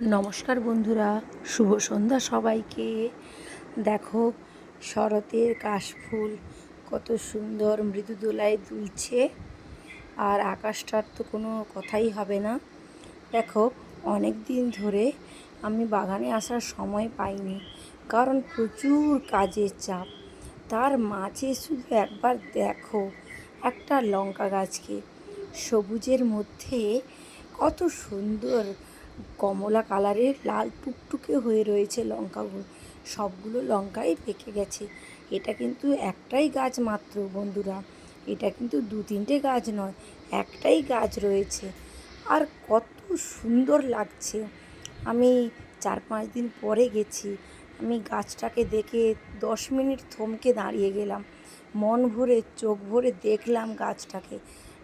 নমস্কার বন্ধুরা, শুভ সন্ধ্যা সবাইকে। দেখো শরতের কাশফুল কত সুন্দর মৃদু দোলায় দুলছে, আর আকাশটার তো কোনো কথাই হবে না। দেখো অনেক দিন ধরে আমি বাগানে আসার সময় পাইনি, কারণ প্রচুর কাজের চাপ। তার মাঝে শুধু একবার দেখো একটা লঙ্কা গাছকে, সবুজের মধ্যে কত সুন্দর কমলা কালারের লাল টুকটুকে হয়ে রয়েছে লঙ্কাগুলো সবগুলো লঙ্কাই পেকে গেছে। এটা কিন্তু একটাই গাছ মাত্র বন্ধুরা। এটা কিন্তু দু তিনটে গাছ নয়, একটাই গাছ রয়েছে। আর কত সুন্দর লাগছে। আমি চার পাঁচ দিন পরে গেছি। আমি গাছটাকে দেখে দশ মিনিট থমকে দাঁড়িয়ে গেলাম। মন ভরে, চোখ ভরে দেখলাম গাছটাকে।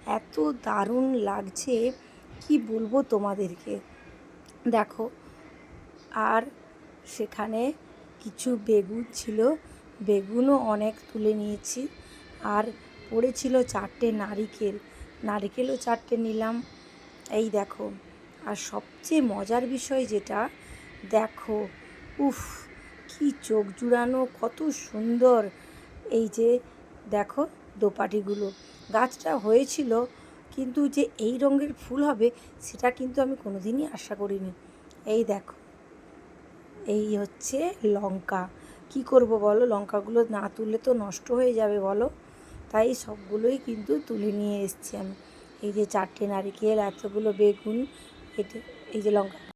এত দারুণ লাগছে, কি বলব তোমাদেরকে? দেখো, আর সেখানে কিছু বেগুন ছিল। বেগুনও অনেক তুলে নিয়েছি। আর পড়েছিল চারটে নারিকেল। নারিকেলও চারটে নিলাম। এই দেখো, আর সবচেয়ে মজার বিষয় যেটা, দেখো, উফ, কি চোখ জুড়ানো, কত সুন্দর। এই যে, দেখো দোপাটিগুলো। গাছটা হয়েছিল কিন্তু যে এই রঙের ফুল হবে, সেটা কিন্তু আমি কোনো দিনই আশা করিনি। এই দেখো, এই হচ্ছে লঙ্কা। কি করব বলো? লঙ্কাগুলো না তুললে তো নষ্ট হয়ে যাবে বলো? তাই সবগুলোই কিন্তু তুলে নিয়ে এসছি আমি। এই যে চারটে নারিকেল, এতগুলো বেগুন এটা এই যে লঙ্কা